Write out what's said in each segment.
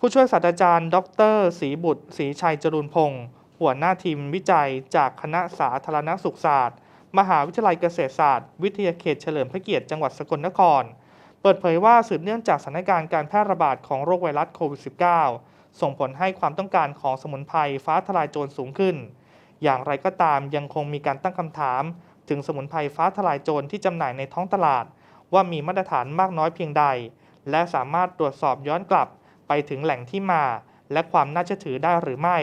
ผู้ช่วยศาสตราจารย์ ดรศรีบุตรศรีชัยจรุนพงศ์หัวหน้าทีมวิจัยจากคณะสาธารณสุขศาสตร์ มหาวิทยาลัยเกษตรศาสตร์ วิทยาเขตเฉลิมพระเกียรติจังหวัดสกลนคร เปิดเผยว่าสืบเนื่องจากสถานการณ์การแพร่ระบาดของโรคไวรัสโควิด -19 ส่งผลให้ความต้องการของสมุนไพรฟ้าทลายโจรสูงขึ้น อย่างไรก็ตามยังคงมีการตั้งคำถาม ถึงสมุนไพรฟ้าทลายโจรที่จำหน่ายในท้องตลาด ว่ามีมาตรฐานมากน้อยเพียงใด และสามารถตรวจสอบย้อนกลับ ไปถึงแหล่งที่มา และความน่าเชื่อถือได้หรือไม่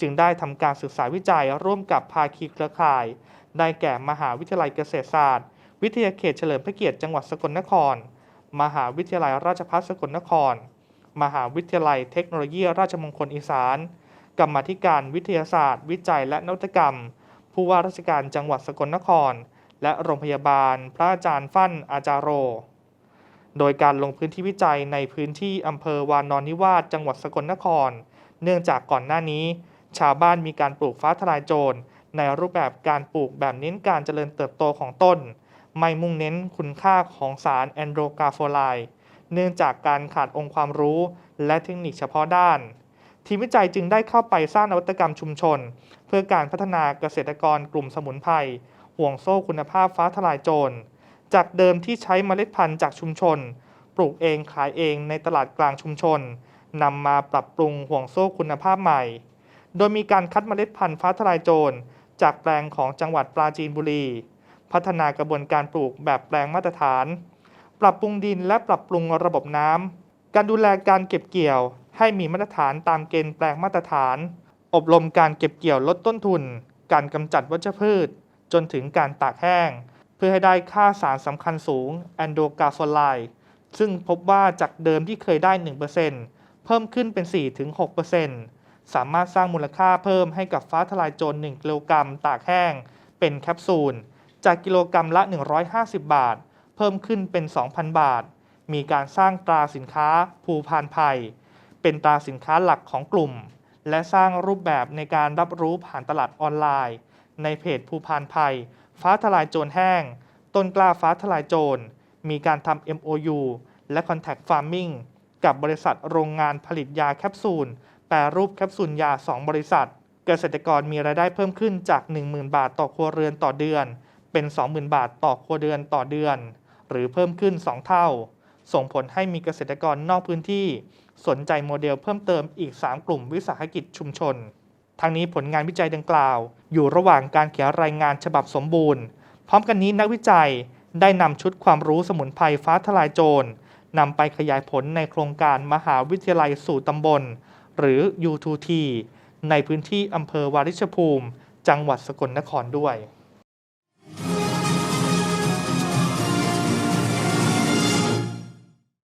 จึงได้ทำการศึกษาวิจัยร่วมกับภาคีเครือข่าย ได้แก่มหาวิทยาลัยเกษตรศาสตร์ วิทยาเขตเฉลิมพระเกียรติจังหวัดสกลนคร มหาวิทยาลัยราชภัฏสกลนคร มหาวิทยาลัยเทคโนโลยีราชมงคลอีสานกรรมธิการวิทยาศาสตร์ วิจัยและนวัตกรรม ผู้ว่าราชการจังหวัดสกลนคร และโรงพยาบาล พระอาจารย์ฟั่นอาจารโร โดยการลงพื้นที่วิจัยในพื้นที่อำเภอวานอนนิวาสจังหวัดสกลนคร เนื่องจากก่อนหน้านี้ ชาวบ้านมีการปลูกฟ้าทลายโจรในรูปแบบการปลูกแบบเน้นการเจริญเติบโตของต้น ไม่มุ่งเน้นคุณค่าของสารแอนโดรกาโฟไลด์เนื่องจากการขาดองค์ความรู้และเทคนิคเฉพาะด้าน ทีมวิจัยจึงได้เข้าไปสร้างนวัตกรรมชุมชน เพื่อการพัฒนาเกษตรกรกลุ่มสมุนไพรห่วงโซ่คุณภาพฟ้าทลายโจร จากเดิมที่ใช้เมล็ดพันธุ์จากชุมชน ปลูกเองขายเองในตลาดกลางชุมชนนำมาปรับปรุงห่วงโซ่คุณภาพใหม่ โดยมีการคัดเมล็ดพันธุ์ฟ้าทลายโจรจากแปลงของจังหวัดปราจีนบุรี พัฒนากระบวนการปลูกแบบแปลงมาตรฐาน ปรับปรุงดินและปรับปรุงระบบน้ำ การดูแลการเก็บเกี่ยว ให้มีมาตรฐานตามเกณฑ์แปลงมาตรฐาน อบรมการเก็บเกี่ยวลดต้นทุน การกำจัดวัชพืช จนถึงการตากแห้ง เพื่อให้ได้ค่าสารสำคัญสูงแอนโดกาโฟไลด์ซึ่งพบว่าจากเดิมที่เคยได้ 1%เพิ่มขึ้นเป็น 4-6%สามารถสร้างมูลค่าเพิ่มให้กับฟ้าทลายโจร1กิโลกรัมตากแห้ง เป็นแคปซูล จากกิโลกรัมละ 150 บาท เพิ่มขึ้นเป็น 2,000 บาท มีการสร้างตราสินค้าภูพานภัย เป็นตราสินค้าหลักของกลุ่ม และสร้างรูปแบบในการรับรู้ผ่านตลาดออนไลน์ ในเพจภูพานภัย ฟ้าทลายโจรแห้ง ต้นกล้าฟ้าทลายโจร มีการทำ MOU และ Contact Farming กับบริษัทโรงงานผลิตยาแคปซูล แปรรูปแคปซูลยา 2 บริษัท เกษตรกรมีรายได้เพิ่มขึ้นจาก 10,000 บาทต่อครัวเรือนต่อเดือน เป็น 20,000 บาทต่อครัวเรือนต่อเดือน หรือเพิ่มขึ้น 2 เท่า ส่งผลให้มีเกษตรกรนอกพื้นที่ สนใจโมเดลเพิ่มเติมอีก 3 กลุ่มวิสาหกิจชุมชน ทางนี้ผลงานวิจัยดังกล่าว อยู่ระหว่างการเขียนรายงานฉบับสมบูรณ์ พร้อมกันนี้นักวิจัยได้นำชุดความรู้สมุนไพรฟ้าทลายโจรนำไปขยายผลในโครงการมหาวิทยาลัยสู่ตำบล หรือ U2T ในพื้นที่อำเภอวาริชภูมิ จังหวัดสกลนครด้วย